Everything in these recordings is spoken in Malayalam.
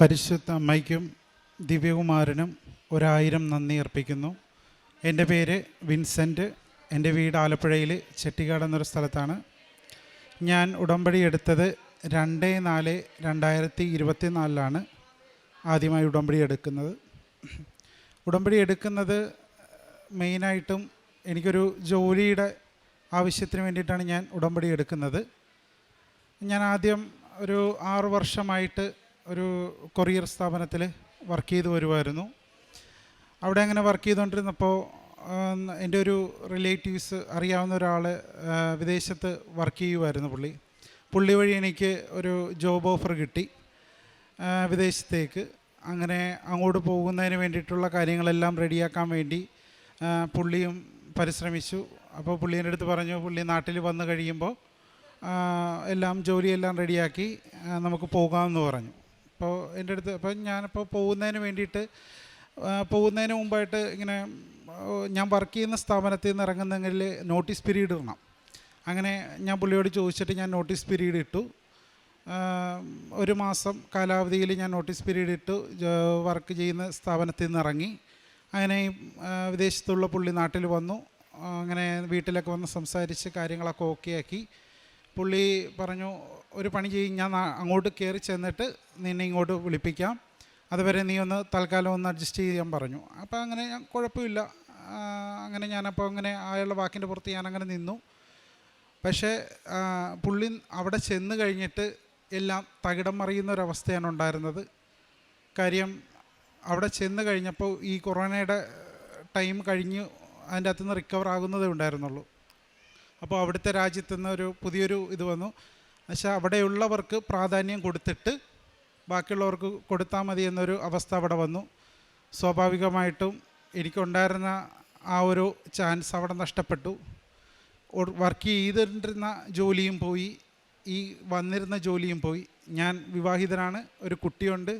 പരിശുദ്ധ അമ്മയ്ക്കും ദിവ്യകുമാരനും ഒരായിരം നന്ദി അർപ്പിക്കുന്നു. എന്റെ പേര് വിൻസെന്റ് എന്റെ വീട് ആലപ്പുഴയിൽ ചെട്ടിക്കാട് എന്നൊരു സ്ഥലത്താണ്. ഞാൻ ഉടമ്പടി എടുത്തത് രണ്ട് നാല് രണ്ടായിരത്തി ഇരുപത്തി നാലിലാണ് ആദ്യമായി ഉടമ്പടി എടുക്കുന്നത്. ഉടമ്പടി എടുക്കുന്നത് മെയിനായിട്ടും എനിക്കൊരു ജോലിയുടെ ആവശ്യത്തിന് വേണ്ടിയിട്ടാണ് ഞാൻ ഉടമ്പടി എടുക്കുന്നത്. ഞാൻ ആദ്യം ഒരു ആറു വർഷമായിട്ട് ഒരു കൊറിയർ സ്ഥാപനത്തിൽ വർക്ക് ചെയ്തു വരുമായിരുന്നു അവിടെ അങ്ങനെ വർക്ക് ചെയ്തുകൊണ്ടിരുന്നപ്പോൾ എന്റെ ഒരു റിലേറ്റീവ്സ് അറിയാവുന്ന ഒരാൾ വിദേശത്ത് വർക്ക് ചെയ്യുമായിരുന്നു പുള്ളി. പുള്ളി വഴി എനിക്ക് ഒരു ജോബ് ഓഫർ കിട്ടി വിദേശത്തേക്ക്. അങ്ങനെ അങ്ങോട്ട് പോകുന്നതിന് വേണ്ടിയിട്ടുള്ള കാര്യങ്ങളെല്ലാം റെഡിയാക്കാൻ വേണ്ടി പുള്ളിയും പരിശ്രമിച്ചു. അപ്പോൾ പുള്ളീന്റെ അടുത്ത് പറഞ്ഞു പുള്ളി നാട്ടിൽ വന്നു കഴിയുമ്പോൾ എല്ലാം ജോലിയെല്ലാം റെഡിയാക്കി നമുക്ക് പോകാമെന്ന് പറഞ്ഞു. അപ്പോൾ എന്റെ അടുത്ത് അപ്പോൾ ഞാനിപ്പോൾ പോകുന്നതിന് വേണ്ടിയിട്ട് പോകുന്നതിന് മുമ്പായിട്ട് ഇങ്ങനെ ഞാൻ വർക്ക് ചെയ്യുന്ന സ്ഥാപനത്തിൽ നിന്ന് ഇറങ്ങുന്നെങ്കിൽ നോട്ടീസ് പീരീഡ് ഇടണം. അങ്ങനെ ഞാൻ പുള്ളിയോട് ചോദിച്ചിട്ട് ഞാൻ നോട്ടീസ് പീരീഡ് ഇട്ടു. ഒരു മാസം കാലാവധിയിൽ ഞാൻ നോട്ടീസ് പീരീഡ് ഇട്ടു. വർക്ക് ചെയ്യുന്ന സ്ഥാപനത്തിൽ നിന്ന് ഇറങ്ങി. അങ്ങനെ വിദേശത്തുള്ള പുള്ളി നാട്ടിൽ വന്നു. അങ്ങനെ വീട്ടിലൊക്കെ വന്ന് സംസാരിച്ച് കാര്യങ്ങളൊക്കെ ഓക്കെ ആക്കി. പുള്ളി പറഞ്ഞു ഒരു പണി ചെയ്യും ഞാൻ അങ്ങോട്ട് കയറി ചെന്നിട്ട് നിന്നെ ഇങ്ങോട്ട് വിളിപ്പിക്കാം. അതുവരെ നീ ഒന്ന് തൽക്കാലം ഒന്ന് അഡ്ജസ്റ്റ് ചെയ്യാൻ പറഞ്ഞു. അപ്പോൾ അങ്ങനെ ഞാൻ കുഴപ്പമില്ല. അങ്ങനെ ഞാനപ്പോൾ അങ്ങനെ അയാളുടെ വാക്കിന്റെ പുറത്ത് ഞാനങ്ങനെ നിന്നു. പക്ഷേ പുള്ളി അവിടെ ചെന്ന് കഴിഞ്ഞിട്ട് എല്ലാം തകിടം മറിയുന്ന ഒരവസ്ഥയാണ് ഉണ്ടായിരുന്നത്. കാര്യം അവിടെ ചെന്ന് കഴിഞ്ഞപ്പോൾ ഈ കൊറോണയുടെ ടൈം കഴിഞ്ഞ് അതിന്റെ അകത്തുനിന്ന് റിക്കവർ ആകുന്നതേ ഉണ്ടായിരുന്നുള്ളൂ. അപ്പോൾ അവിടുത്തെ രാജ്യത്തു നിന്ന് ഒരു പുതിയൊരു ഇത് വന്നു. പക്ഷേ അവിടെയുള്ളവർക്ക് പ്രാധാന്യം കൊടുത്തിട്ട് ബാക്കിയുള്ളവർക്ക് കൊടുത്താൽ മതി എന്നൊരു അവസ്ഥ അവിടെ വന്നു. സ്വാഭാവികമായിട്ടും എനിക്കുണ്ടായിരുന്ന ആ ഒരു ചാൻസ് അവിടെ നഷ്ടപ്പെട്ടു. വർക്ക് ചെയ്തിരുന്ന ജോലിയും പോയി. ഈ വന്നിരുന്ന ജോലിയും പോയി. ഞാൻ വിവാഹിതനാണ് ഒരു കുട്ടിയുണ്ട്.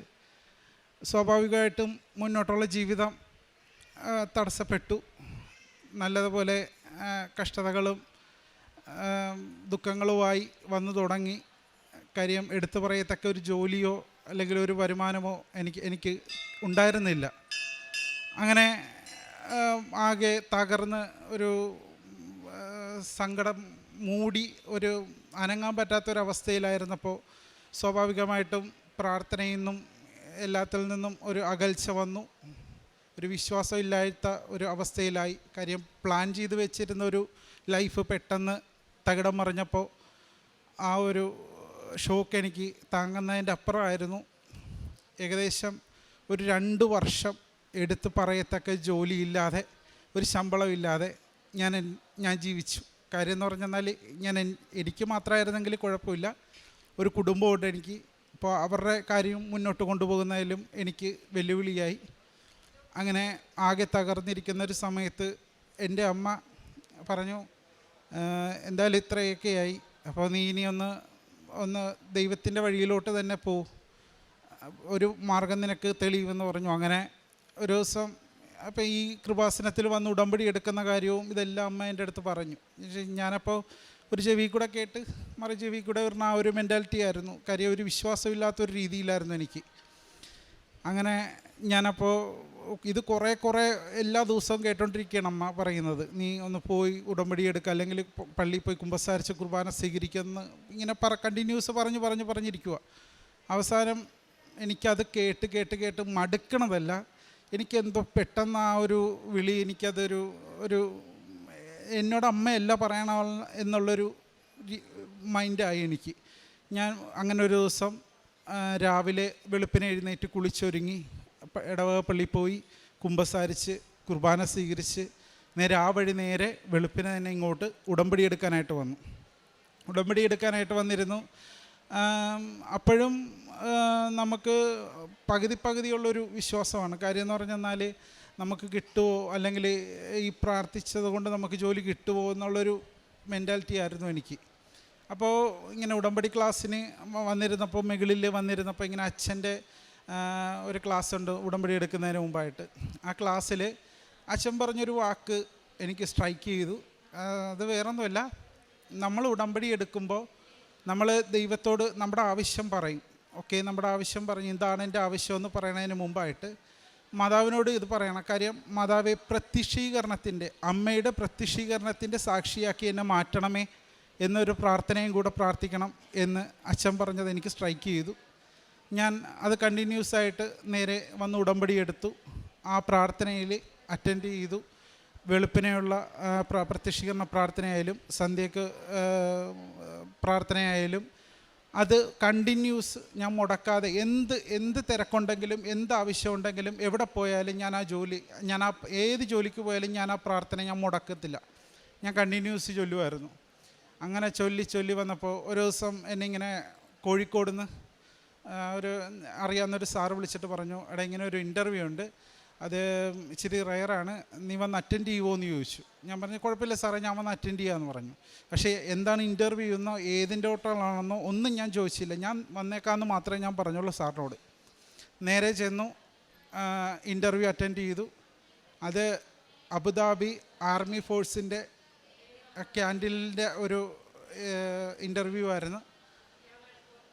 സ്വാഭാവികമായിട്ടും മുന്നോട്ടുള്ള ജീവിതം തടസ്സപ്പെട്ടു. നല്ലതുപോലെ കഷ്ടതകളും ദുഃഖങ്ങളുമായി വന്നു തുടങ്ങി. കാര്യം എടുത്തു പറയത്തക്ക ഒരു ജോലിയോ അല്ലെങ്കിൽ ഒരു വരുമാനമോ എനിക്ക് എനിക്ക് ഉണ്ടായിരുന്നില്ല. അങ്ങനെ ആകെ തകർന്ന് ഒരു സങ്കടം മൂടി ഒരു അനങ്ങാൻ പറ്റാത്തൊരവസ്ഥയിലായിരുന്നപ്പോൾ സ്വാഭാവികമായിട്ടും പ്രാർത്ഥനയിൽ നിന്നും എല്ലാത്തിൽ നിന്നും ഒരു അകൽച്ച വന്നു. ഒരു വിശ്വാസമില്ലാത്ത ഒരു അവസ്ഥയിലായി. കാര്യം പ്ലാൻ ചെയ്ത് വെച്ചിരുന്ന ഒരു ലൈഫ് പെട്ടെന്ന് തകിടം മറിഞ്ഞപ്പോൾ ആ ഒരു ഷോക്ക് എനിക്ക് താങ്ങുന്നതിന്റെ അപ്പുറമായിരുന്നു. ഏകദേശം ഒരു രണ്ട് വർഷം എടുത്ത് പറയത്തക്ക ജോലിയില്ലാതെ ഒരു ശമ്പളമില്ലാതെ ഞാൻ ഞാൻ ജീവിച്ചു. കാര്യം എന്ന് പറഞ്ഞാൽ ഞാൻ എനിക്ക് മാത്രമായിരുന്നെങ്കിൽ കുഴപ്പമില്ല. ഒരു കുടുംബമുണ്ട് എനിക്ക് ഇപ്പോൾ അവരുടെ കാര്യം മുന്നോട്ട് കൊണ്ടുപോകുന്നതിലും എനിക്ക് വെല്ലുവിളിയായി. അങ്ങനെ ആകെ തകർന്നിരിക്കുന്ന ഒരു സമയത്ത് എന്റെ അമ്മ പറഞ്ഞു "ആഹ് എന്തായാലും ഇത്രയൊക്കെയായി. അപ്പോൾ നീ ഇനി ഒന്ന് ഒന്ന് ദൈവത്തിന്റെ വഴിയിലോട്ട് തന്നെ പോ. ഒരു മാർഗം നിനക്ക് തെളിയുമെന്ന് പറഞ്ഞു. അങ്ങനെ ഒരു ദിവസം അപ്പോൾ ഈ കൃപാസനത്തിൽ വന്ന് ഉടമ്പടി എടുക്കുന്ന കാര്യവും ഇതെല്ലാം അമ്മ എന്റെ അടുത്ത് പറഞ്ഞു. ഞാനപ്പോൾ ഒരു ചെവി കൂടെ കേട്ട് മറു ചെവി കൂടെ വരുന്ന ആ ഒരു മെന്റാലിറ്റി ആയിരുന്നു. കാര്യം ഒരു വിശ്വാസമില്ലാത്തൊരു രീതിയിലായിരുന്നു എനിക്ക്. അങ്ങനെ ഞാനപ്പോൾ ഇത് കുറേ കുറേ എല്ലാ ദിവസവും കേട്ടോണ്ടിരിക്കുകയാണ് അമ്മ പറയുന്നത്. നീ ഒന്ന് പോയി ഉടമ്പടി എടുക്കുക അല്ലെങ്കിൽ പള്ളിയിൽ പോയി കുമ്പസാരിച്ച് കുർബാന സ്വീകരിക്കുമെന്ന് ഇങ്ങനെ പറ കണ്ടിന്യൂസ് പറഞ്ഞ് പറഞ്ഞ് പറഞ്ഞിരിക്കുക അവസാനം എനിക്കത് കേട്ട് കേട്ട് കേട്ട് മടുക്കണതല്ല. എനിക്കെന്തോ പെട്ടെന്ന് ആ ഒരു വിളി എനിക്കതൊരു ഒരു എന്നോട് അമ്മയല്ല പറയണ എന്നുള്ളൊരു മൈൻഡായി എനിക്ക്. ഞാൻ അങ്ങനെ ഒരു ദിവസം രാവിലെ വെളുപ്പിനെ എഴുന്നേറ്റ് കുളിച്ചൊരുങ്ങി ഇടവക പള്ളിയിൽ പോയി കുമ്പസാരിച്ച് കുർബാന സ്വീകരിച്ച് നേരെ ആ വഴി നേരെ വെളുപ്പിനെ തന്നെ ഇങ്ങോട്ട് ഉടമ്പടി എടുക്കാനായിട്ട് വന്നു. ഉടമ്പടി എടുക്കാനായിട്ട് വന്നിരുന്നു. അപ്പോഴും നമുക്ക് പകുതി പകുതിയുള്ളൊരു വിശ്വാസമാണ്. കാര്യം എന്ന് പറഞ്ഞാൽ നമുക്ക് കിട്ടുമോ അല്ലെങ്കിൽ ഈ പ്രാർത്ഥിച്ചത് കൊണ്ട് നമുക്ക് ജോലി കിട്ടുമോ എന്നുള്ളൊരു മെന്റാലിറ്റി ആയിരുന്നു എനിക്ക്. അപ്പോൾ ഇങ്ങനെ ഉടമ്പടി ക്ലാസ്സിന് വന്നിരുന്നപ്പോൾ മുകളിൽ വന്നിരുന്നപ്പോൾ ഇങ്ങനെ അച്ഛന്റെ ഒരു ക്ലാസ് ഉണ്ട് ഉടമ്പടി എടുക്കുന്നതിന് മുമ്പായിട്ട്. ആ ക്ലാസ്സിൽ അച്ഛൻ പറഞ്ഞൊരു വാക്ക് എനിക്ക് സ്ട്രൈക്ക് ചെയ്തു. അത് വേറൊന്നുമല്ല. നമ്മൾ ഉടമ്പടി എടുക്കുമ്പോൾ നമ്മൾ ദൈവത്തോട് നമ്മുടെ ആവശ്യം പറയും. ഓക്കെ നമ്മുടെ ആവശ്യം പറഞ്ഞ് ഇതാണ് എന്റെ ആവശ്യം എന്ന് പറയുന്നതിന് മുമ്പായിട്ട് മാതാവിനോട് ഇത് പറയണം. കാര്യം മാതാവെ പ്രത്യക്ഷീകരണത്തിന്റെ അമ്മയുടെ പ്രത്യക്ഷീകരണത്തിന്റെ സാക്ഷിയാക്കി എന്നെ മാറ്റണമേ എന്നൊരു പ്രാർത്ഥനയും കൂടെ പ്രാർത്ഥിക്കണം എന്ന് അച്ഛൻ പറഞ്ഞത് എനിക്ക് സ്ട്രൈക്ക് ചെയ്തു. ഞാൻ അത് കണ്ടിന്യൂസ് ആയിട്ട് നേരെ വന്ന് ഉടമ്പടി എടുത്തു. ആ പ്രാർത്ഥനയിൽ അറ്റൻഡ് ചെയ്തു. വെളുപ്പിനെയുള്ള പ്രത്യക്ഷീകരണ പ്രാർത്ഥനയായാലും സന്ധ്യക്ക് പ്രാർത്ഥനയായാലും അത് കണ്ടിന്യൂസ് ഞാൻ മുടക്കാതെ എന്ത് എന്ത് തിരക്കുണ്ടെങ്കിലും എന്ത് ആവശ്യമുണ്ടെങ്കിലും എവിടെ പോയാലും ഞാൻ ആ ജോലി ഞാൻ ആ ഏത് ജോലിക്ക് പോയാലും ഞാൻ ആ പ്രാർത്ഥന ഞാൻ മുടക്കത്തില്ല. ഞാൻ കണ്ടിന്യൂസ് ചൊല്ലുമായിരുന്നു. അങ്ങനെ ചൊല്ലി ചൊല്ലി വന്നപ്പോൾ ഒരു ദിവസം എന്നെ ഇങ്ങനെ കോഴിക്കോട് നിന്ന് ഒരു അറിയാവുന്നൊരു സാറ് വിളിച്ചിട്ട് പറഞ്ഞു എടാ ഇങ്ങനെ ഒരു ഇന്റർവ്യൂ ഉണ്ട്. അത് ഇച്ചിരി റയറാണ് നീ വന്ന് അറ്റൻഡ് ചെയ്യുമോ എന്ന് ചോദിച്ചു. ഞാൻ പറഞ്ഞു കുഴപ്പമില്ല സാറേ ഞാൻ വന്ന് അറ്റൻഡ് ചെയ്യാമെന്ന് പറഞ്ഞു. പക്ഷേ എന്താണ് ഇന്റർവ്യൂ എന്നോ ഏതിന്റെ ഓട്ടങ്ങളാണെന്നോ ഒന്നും ഞാൻ ചോദിച്ചില്ല. ഞാൻ വന്നേക്കാമെന്ന് മാത്രമേ ഞാൻ പറഞ്ഞുള്ളൂ സാറിനോട്. നേരെ ചെന്നു ഇന്റർവ്യൂ അറ്റൻഡ് ചെയ്തു. അത് അബുദാബി ആർമി ഫോഴ്സിന്റെ ക്യാൻഡിലിന്റെ ഒരു ഇന്റർവ്യൂ ആയിരുന്നു.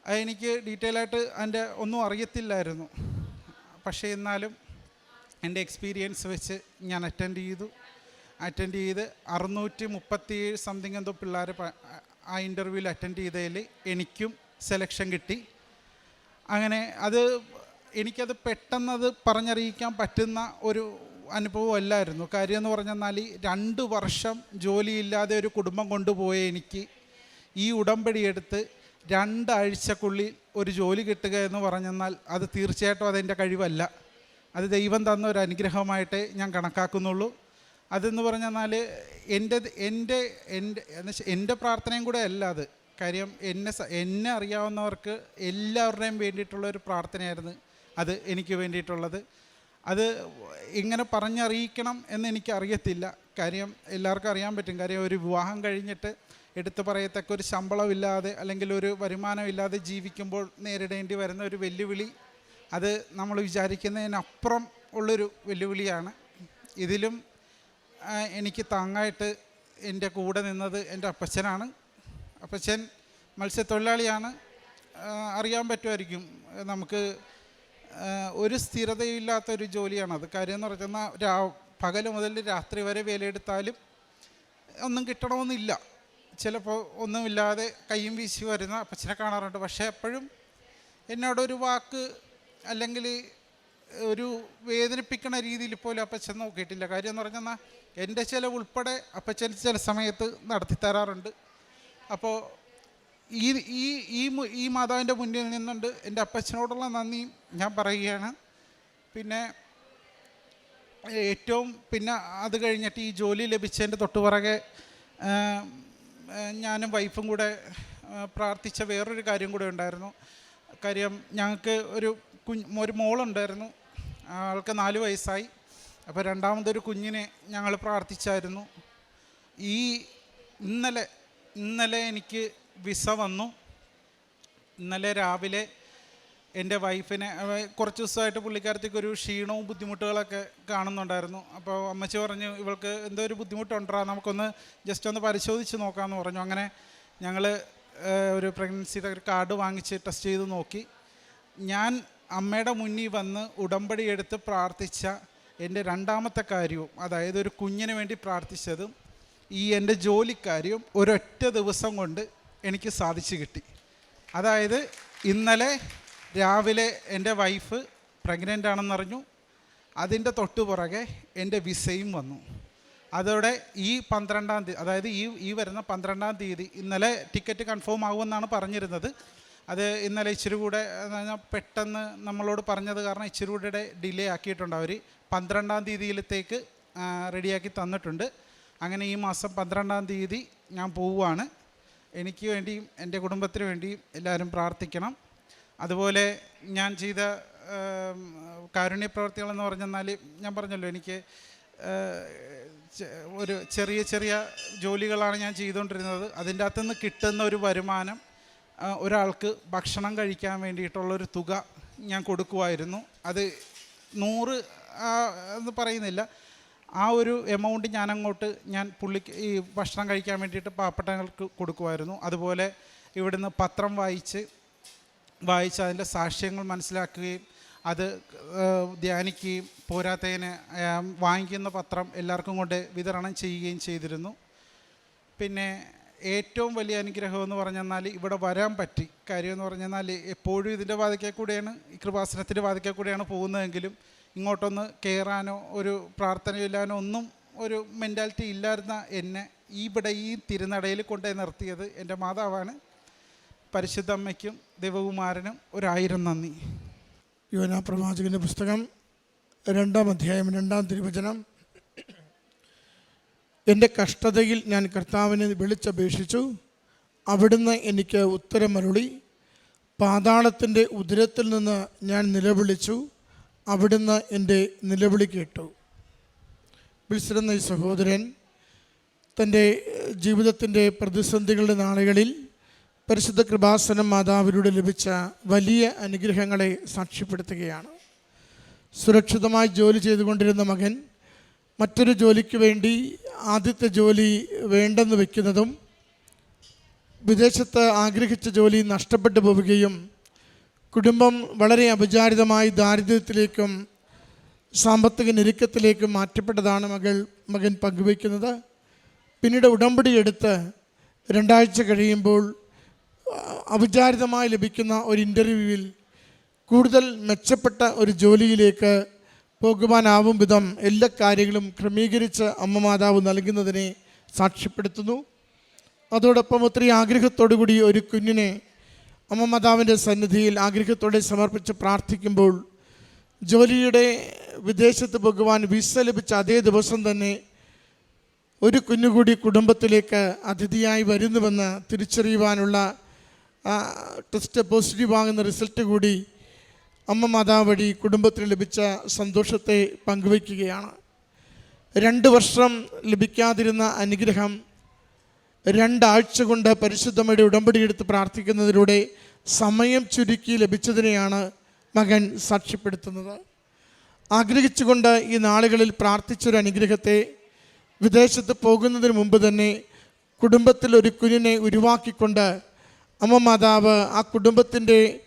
അതെനിക്ക് ഡീറ്റെയിൽ ആയിട്ട് അതിന്റെ ഒന്നും അറിയത്തില്ലായിരുന്നു. പക്ഷേ എന്നാലും എന്റെ എക്സ്പീരിയൻസ് വെച്ച് ഞാൻ അറ്റൻഡ് ചെയ്തു. അറ്റൻഡ് ചെയ്ത് അറുന്നൂറ്റി മുപ്പത്തി ഏഴ് സംതിങ് എന്തോ പിള്ളേർ ആ ഇന്റർവ്യൂവിൽ അറ്റൻഡ് ചെയ്തതിൽ എനിക്കും സെലക്ഷൻ കിട്ടി. അങ്ങനെ അത് എനിക്കത് പെട്ടെന്നത് പറഞ്ഞറിയിക്കാൻ പറ്റുന്ന ഒരു അനുഭവം അല്ലായിരുന്നു കാര്യം എന്ന് പറഞ്ഞെന്നാൽ രണ്ട് വർഷം ജോലിയില്ലാതെ ഒരു കുടുംബം കൊണ്ടുപോയ എനിക്ക് ഈ ഉടമ്പടി എടുത്ത് രണ്ടാഴ്ചക്കുള്ളിൽ ഒരു ജോലി കിട്ടുക എന്ന് പറഞ്ഞെന്നാൽ അത് തീർച്ചയായിട്ടും അതെന്റെ കഴിവല്ല. അത് ദൈവം തന്ന ഒരു അനുഗ്രഹമായിട്ടേ ഞാൻ കണക്കാക്കുന്നുള്ളൂ. അതെന്ന് പറഞ്ഞെന്നാൽ എന്റെ എന്റെ എന്റെ എന്റെ പ്രാർത്ഥനയും കൂടെ അല്ല അത്. കാര്യം എന്നെ എന്നെ അറിയാവുന്നവർക്ക് എല്ലാവരുടെയും വേണ്ടിയിട്ടുള്ള ഒരു പ്രാർത്ഥനയായിരുന്നു അത് എനിക്ക് വേണ്ടിയിട്ടുള്ളത്. അത് ഇങ്ങനെ പറഞ്ഞറിയിക്കണം എന്ന് എനിക്ക് അറിയത്തില്ല കാര്യം എല്ലാവർക്കും അറിയാൻ പറ്റും. കാര്യം ഒരു വിവാഹം കഴിഞ്ഞിട്ട് എടുത്തു പറയത്തക്ക ഒരു ശമ്പളമില്ലാതെ അല്ലെങ്കിൽ ഒരു വരുമാനമില്ലാതെ ജീവിക്കുമ്പോൾ നേരിടേണ്ടി വരുന്ന ഒരു വെല്ലുവിളി അത് നമ്മൾ വിചാരിക്കുന്നതിനപ്പുറം ഉള്ളൊരു വെല്ലുവിളിയാണ്. ഇതിലും എനിക്ക് താങ്ങായിട്ട് എന്റെ കൂടെ നിന്നത് എന്റെ അപ്പച്ചനാണ്. അപ്പച്ചൻ മത്സ്യത്തൊഴിലാളിയാണ്. അറിയാൻ പറ്റുമായിരിക്കും. നമുക്ക് ഒരു സ്ഥിരതയില്ലാത്ത ഒരു ജോലിയാണ്. അത് കാര്യം എന്ന് പറഞ്ഞാൽ രാ പകൽ മുതൽ രാത്രി വരെ വേലയെടുത്താലും ഒന്നും കിട്ടണമെന്നില്ല. ചിലപ്പോൾ ഒന്നുമില്ലാതെ കയ്യും വീശി വരുന്ന അപ്പച്ചനെ കാണാറുണ്ട്. പക്ഷേ എപ്പോഴും എന്നോടൊരു വാക്ക് അല്ലെങ്കിൽ ഒരു വേദനിപ്പിക്കണ രീതിയിൽ പോലും അപ്പച്ചൻ നോക്കിയിട്ടില്ല. കാര്യം എന്ന് പറഞ്ഞാൽ എന്റെ ചിലവ് ഉൾപ്പെടെ അപ്പച്ചൻ ചില സമയത്ത് നടത്തി തരാറുണ്ട് അപ്പോൾ ഈ ഈ ഈ ഈ മാതാവിന്റെ മുന്നിൽ നിന്നുണ്ട്. എന്റെ അപ്പച്ചനോടുള്ള നന്ദിയും ഞാൻ പറയുകയാണ്. പിന്നെ ഏറ്റവും പിന്നെ അത് കഴിഞ്ഞിട്ട് ഈ ജോലി ലഭിച്ചതിന്റെ തൊട്ടുപുറകെ ഞാനും വൈഫും കൂടെ പ്രാർത്ഥിച്ച വേറൊരു കാര്യം കൂടെ ഉണ്ടായിരുന്നു. കാര്യം ഞങ്ങൾക്ക് ഒരു കുഞ്ഞ് ഒരു മോളുണ്ടായിരുന്നു. ആൾക്ക് നാല് വയസ്സായി. അപ്പോൾ രണ്ടാമതൊരു കുഞ്ഞിനെ ഞങ്ങൾ പ്രാർത്ഥിച്ചായിരുന്നു. ഈ ഇന്നലെ ഇന്നലെ എനിക്ക് വിസ വന്നു. ഇന്നലെ രാവിലെ എന്റെ വൈഫിനെ കുറച്ച് ദിവസമായിട്ട് പുള്ളിക്കാരത്തേക്ക് ഒരു ക്ഷീണവും ബുദ്ധിമുട്ടുകളൊക്കെ കാണുന്നുണ്ടായിരുന്നു. അപ്പോൾ അമ്മച്ചി പറഞ്ഞു ഇവൾക്ക് എന്തോ ഒരു ബുദ്ധിമുട്ടുണ്ടാ നമുക്കൊന്ന് ജസ്റ്റ് ഒന്ന് പരിശോധിച്ച് നോക്കാമെന്ന് പറഞ്ഞു. അങ്ങനെ ഞങ്ങൾ ഒരു പ്രഗ്നൻസിയുടെ ഒരു കാർഡ് വാങ്ങിച്ച് ടെസ്റ്റ് ചെയ്ത് നോക്കി. ഞാൻ അമ്മയുടെ മുന്നിൽ വന്ന് ഉടമ്പടി എടുത്ത് പ്രാർത്ഥിച്ച എന്റെ രണ്ടാമത്തെ കാര്യവും അതായത് ഒരു കുഞ്ഞിന് വേണ്ടി പ്രാർത്ഥിച്ചതും ഈ എന്റെ ജോലിക്കാരിയും ഒരൊറ്റ ദിവസം കൊണ്ട് എനിക്ക് സാധിച്ചു കിട്ടി. അതായത് ഇന്നലെ രാവിലെ എന്റെ വൈഫ് പ്രഗ്നന്റ് ആണെന്നറിഞ്ഞു അതിന്റെ തൊട്ടു പുറകെ എന്റെ വിസയും വന്നു. അതോടെ ഈ പന്ത്രണ്ടാം തീയതി അതായത് ഈ ഈ വരുന്ന പന്ത്രണ്ടാം തീയതി ഇന്നലെ ടിക്കറ്റ് കൺഫേം ആകുമെന്നാണ് പറഞ്ഞിരുന്നത്. അത് ഇന്നലെ ഇച്ചിരി കൂടെ പെട്ടെന്ന് നമ്മളോട് പറഞ്ഞത് കാരണം ഇച്ചിരി കൂടെ ഡിലേ ആക്കിയിട്ടുണ്ട് അവർ പന്ത്രണ്ടാം തീയതിയിലത്തേക്ക് റെഡിയാക്കി തന്നിട്ടുണ്ട്. അങ്ങനെ ഈ മാസം പന്ത്രണ്ടാം തീയതി ഞാൻ പോവുകയാണ് എനിക്ക് വേണ്ടിയും എന്റെ കുടുംബത്തിന് വേണ്ടിയും എല്ലാവരും പ്രാർത്ഥിക്കണം. അതുപോലെ ഞാൻ ചെയ്ത കാരുണ്യ പ്രവർത്തികളെന്ന് പറഞ്ഞെന്നാൽ ഞാൻ പറഞ്ഞല്ലോ എനിക്ക് ഒരു ചെറിയ ചെറിയ ജോലികളാണ് ഞാൻ ചെയ്തുകൊണ്ടിരുന്നത്. അതിന്റെ അകത്തുനിന്ന് കിട്ടുന്ന ഒരു വരുമാനം ഒരാൾക്ക് ഭക്ഷണം കഴിക്കാൻ വേണ്ടിയിട്ടുള്ളൊരു തുക ഞാൻ കൊടുക്കുമായിരുന്നു അത് നൂറ് എന്ന് പറയുന്നില്ല. ആ ഒരു എമൗണ്ട് ഞാൻ അങ്ങോട്ട് ഞാൻ പുള്ളിക്ക് ഈ ഭക്ഷണം കഴിക്കാൻ വേണ്ടിയിട്ട് പാവപ്പെട്ടങ്ങൾക്ക് കൊടുക്കുമായിരുന്നു. അതുപോലെ ഇവിടുന്ന് പത്രം വായിച്ച് വായിച്ച് അതിന്റെ സാക്ഷ്യങ്ങൾ മനസ്സിലാക്കുകയും അത് ധ്യാനിക്കുകയും പോരാത്തതിന് വാങ്ങിക്കുന്ന പത്രം എല്ലാവർക്കും കൊണ്ട് വിതരണം ചെയ്യുകയും ചെയ്തിരുന്നു. പിന്നെ ഏറ്റവും വലിയ അനുഗ്രഹം എന്ന് പറഞ്ഞെന്നാൽ ഇവിടെ വരാൻ പറ്റി. കാര്യം എന്ന് പറഞ്ഞെന്നാൽ എപ്പോഴും ഇതിന്റെ വാതിക്കൽ കൂടെയാണ് ഈ കൃപാസനത്തിന്റെ വാതിക്കൽ കൂടെയാണ് പോകുന്നതെങ്കിലും ഇങ്ങോട്ടൊന്ന് കയറാനോ ഒരു പ്രാർത്ഥനയില്ലാനോ ഒന്നും ഒരു മെന്റാലിറ്റി ഇല്ലായിരുന്ന എന്നെ ഇവിടെ ഈ തിരുനടയിൽ കൊണ്ടുപോയി നിർത്തിയത് എന്റെ മാതാവാണ്. പരിശുദ്ധമ്മയ്ക്കും ദേവകുമാരനും ഒരായിരം നന്ദി. യുവനാ പ്രവാചകന്റെ പുസ്തകം രണ്ടാം അധ്യായം രണ്ടാം തിരുവചനം. എന്റെ കഷ്ടതയിൽ ഞാൻ കർത്താവിനെ വിളിച്ചപേക്ഷിച്ചു. അവിടുന്ന് എനിക്ക് ഉത്തരമരുളി. പാതാളത്തിന്റെ ഉദരത്തിൽ നിന്ന് ഞാൻ നിലവിളിച്ചു. അവിടുന്ന് എന്റെ നിലവിളി കേട്ടു. വിളിച്ചിരുന്ന ഈ സഹോദരൻ തന്റെ ജീവിതത്തിന്റെ പ്രതിസന്ധികളുടെ നാളുകളിൽ പരിശുദ്ധ കൃപാസനം മാതാവിലൂടെ ലഭിച്ച വലിയ അനുഗ്രഹങ്ങളെ സാക്ഷ്യപ്പെടുത്തുകയാണ്. സുരക്ഷിതമായി ജോലി ചെയ്തുകൊണ്ടിരുന്ന മകൻ മറ്റൊരു ജോലിക്ക് വേണ്ടി ആദ്യത്തെ ജോലി വേണ്ടെന്ന് വയ്ക്കുന്നതും വിദേശത്ത് ആഗ്രഹിച്ച ജോലി നഷ്ടപ്പെട്ടു പോവുകയും കുടുംബം വളരെ അപചാരിതമായി ദാരിദ്ര്യത്തിലേക്കും സാമ്പത്തിക ഞെരുക്കത്തിലേക്കും മാറ്റപ്പെട്ടതാണ് മകൾ മകൻ പങ്കുവയ്ക്കുന്നത്. പിന്നീട് ഉടമ്പടി എടുത്ത് രണ്ടാഴ്ച കഴിയുമ്പോൾ അപചാരിതമായി ലഭിക്കുന്ന ഒരു ഇന്റർവ്യൂവിൽ കൂടുതൽ മെച്ചപ്പെട്ട ഒരു ജോലിയിലേക്ക് പോകുവാനാവും വിധം എല്ലാ കാര്യങ്ങളും ക്രമീകരിച്ച് അമ്മ മാതാവ് നൽകുന്നതിനെ സാക്ഷ്യപ്പെടുത്തുന്നു. അതോടൊപ്പം ഒത്തിരി ആഗ്രഹത്തോടു കൂടി ഒരു കുഞ്ഞിനെ അമ്മ മാതാവിന്റെ സന്നിധിയിൽ ആഗ്രഹത്തോടെ സമർപ്പിച്ച് പ്രാർത്ഥിക്കുമ്പോൾ ജോലിയുടെ വിദേശത്ത് പോകുവാൻ വിസ ലഭിച്ച അതേ ദിവസം തന്നെ ഒരു കുഞ്ഞുകൂടി കുടുംബത്തിലേക്ക് അതിഥിയായി വരുന്നുവെന്ന് തിരിച്ചറിയുവാനുള്ള ടെസ്റ്റ് പോസിറ്റീവ് ആകുന്ന റിസൾട്ട് കൂടി അമ്മ മാതാവ് വഴി കുടുംബത്തിന് ലഭിച്ച സന്തോഷത്തെ പങ്കുവയ്ക്കുകയാണ്. രണ്ട് വർഷം ലഭിക്കാതിരുന്ന അനുഗ്രഹം രണ്ടാഴ്ച കൊണ്ട് പരിശുദ്ധമ്മയുടെ ഉടമ്പടി എടുത്ത് പ്രാർത്ഥിക്കുന്നതിലൂടെ സമയം ചുരുക്കി ലഭിച്ചതിനെയാണ് മകൻ സാക്ഷ്യപ്പെടുത്തുന്നത്. ആഗ്രഹിച്ചുകൊണ്ട് ഈ നാളുകളിൽ പ്രാർത്ഥിച്ചൊരു അനുഗ്രഹത്തെ വിദേശത്ത് പോകുന്നതിന് മുമ്പ് തന്നെ കുടുംബത്തിൽ ഒരു കുഞ്ഞിനെ ഉരുവാക്കിക്കൊണ്ട് അമ്മ മാതാവ് ആ കുടുംബത്തിന്റെ ജീവി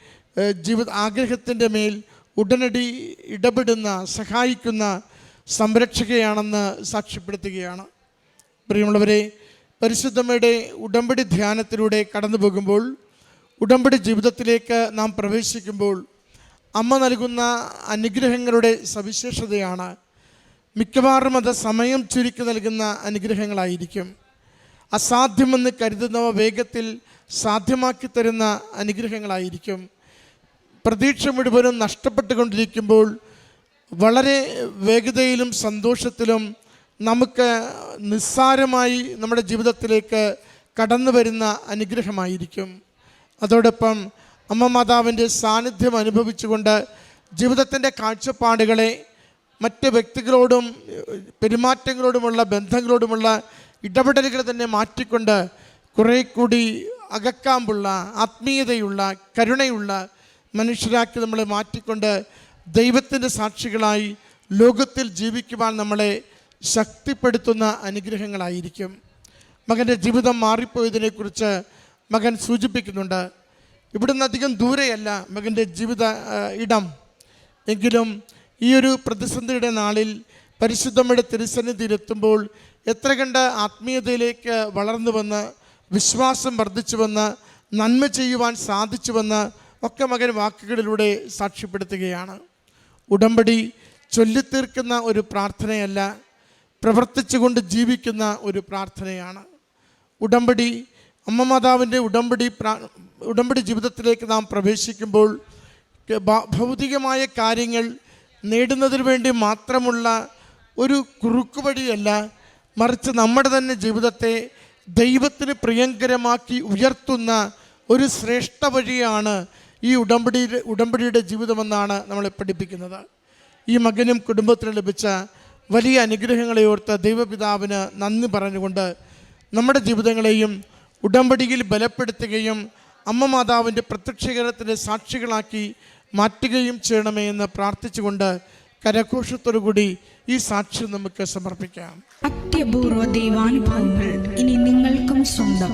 ജീവിത ആഗ്രഹത്തിന്റെ മേൽ ഉടനടി ഇടപെടുന്ന സഹായിക്കുന്ന സംരക്ഷകയാണെന്ന് സാക്ഷ്യപ്പെടുത്തുകയാണ്. പ്രിയമുള്ളവരെ പരിശുദ്ധമ്മയുടെ ഉടമ്പടി ധ്യാനത്തിലൂടെ കടന്നു പോകുമ്പോൾ ഉടമ്പടി ജീവിതത്തിലേക്ക് നാം പ്രവേശിക്കുമ്പോൾ അമ്മ നൽകുന്ന അനുഗ്രഹങ്ങളുടെ സവിശേഷതയാണ് മിക്കവാറും അത് സമയം ചുരുക്കി നൽകുന്ന അനുഗ്രഹങ്ങളായിരിക്കും. അസാധ്യമെന്ന് കരുതുന്നവ വേഗത്തിൽ സാധ്യമാക്കി തരുന്ന അനുഗ്രഹങ്ങളായിരിക്കും. പ്രതീക്ഷ മുഴുവനും നഷ്ടപ്പെട്ടുകൊണ്ടിരിക്കുമ്പോൾ വളരെ വേഗതയിലും സന്തോഷത്തിലും നമുക്ക് നിസ്സാരമായി നമ്മുടെ ജീവിതത്തിലേക്ക് കടന്നു വരുന്ന അനുഗ്രഹമായിരിക്കും. അതോടൊപ്പം അമ്മ മാതാവിന്റെ സാന്നിധ്യം അനുഭവിച്ചുകൊണ്ട് ജീവിതത്തിന്റെ കാഴ്ചപ്പാടുകളെ മറ്റ് വ്യക്തികളോടും പെരുമാറ്റങ്ങളോടുമുള്ള ബന്ധങ്ങളോടുമുള്ള ഇടപെടലുകൾ തന്നെ മാറ്റിക്കൊണ്ട് കുറേ കൂടി അകക്കാമ്പുള്ള ആത്മീയതയുള്ള കരുണയുള്ള മനുഷ്യരാക്കി നമ്മളെ മാറ്റിക്കൊണ്ട് ദൈവത്തിന്റെ സാക്ഷികളായി ലോകത്തിൽ ജീവിക്കുവാൻ നമ്മളെ ശക്തിപ്പെടുത്തുന്ന അനുഗ്രഹങ്ങളായിരിക്കും. മകന്റെ ജീവിതം മാറിപ്പോയതിനെക്കുറിച്ച് മകൻ സൂചിപ്പിക്കുന്നുണ്ട്. ഇവിടുന്ന് അധികം ദൂരെയല്ല മകന്റെ ജീവിത ഇടം. എങ്കിലും ഈ ഒരു പ്രതിസന്ധിയുടെ നാളിൽ പരിശുദ്ധമ്മയുടെ തിരുസന്നിധിയിലെത്തുമ്പോൾ എത്ര കണ്ട് ആത്മീയതയിലേക്ക് വളർന്നു വന്ന് വിശ്വാസം വർദ്ധിച്ചുവെന്ന് നന്മ ചെയ്യുവാൻ സാധിച്ചുവെന്ന് ഒക്കെ മകൻ വാക്കുകളിലൂടെ സാക്ഷ്യപ്പെടുത്തുകയാണ്. ഉടമ്പടി ചൊല്ലിത്തീർക്കുന്ന ഒരു പ്രാർത്ഥനയല്ല പ്രവർത്തിച്ചുകൊണ്ട് ജീവിക്കുന്ന ഒരു പ്രാർത്ഥനയാണ്. ഉടമ്പടി അമ്മ മാതാവിന്റെ ഉടമ്പടി ഉടമ്പടി ജീവിതത്തിലേക്ക് നാം പ്രവേശിക്കുമ്പോൾ ഭൗതികമായ കാര്യങ്ങൾ നേടുന്നതിന് വേണ്ടി മാത്രമുള്ള ഒരു കുറുക്കുവഴിയല്ല മറിച്ച് നമ്മുടെ തന്നെ ജീവിതത്തെ ദൈവത്തിന് പ്രിയങ്കരമാക്കി ഉയർത്തുന്ന ഒരു ശ്രേഷ്ഠ വഴിയാണ് ഈ ഉടമ്പടിയുടെ ഉടമ്പടിയുടെ ജീവിതമെന്നാണ് നമ്മളെ പഠിപ്പിക്കുന്നത്. ഈ മകനും കുടുംബത്തിനും ലഭിച്ച വലിയ അനുഗ്രഹങ്ങളെ ഓർത്ത് ദൈവപിതാവിന് നന്ദി പറഞ്ഞുകൊണ്ട് നമ്മുടെ ജീവിതങ്ങളെയും ഉടമ്പടിയിൽ ബലപ്പെടുത്തുകയും അമ്മ മാതാവിന്റെ പ്രത്യക്ഷീകരണത്തിന്റെ സാക്ഷികളാക്കി മാറ്റുകയും ചെയ്യണമേ എന്ന് പ്രാർത്ഥിച്ചുകൊണ്ട് കരഘോഷത്തോടുകൂടി ഈ സാക്ഷ്യം നമുക്ക് സമർപ്പിക്കാം. അത്യപൂർവ ദൈവാനുഭവങ്ങൾ ഇനി നിങ്ങൾക്കും സ്വന്തം.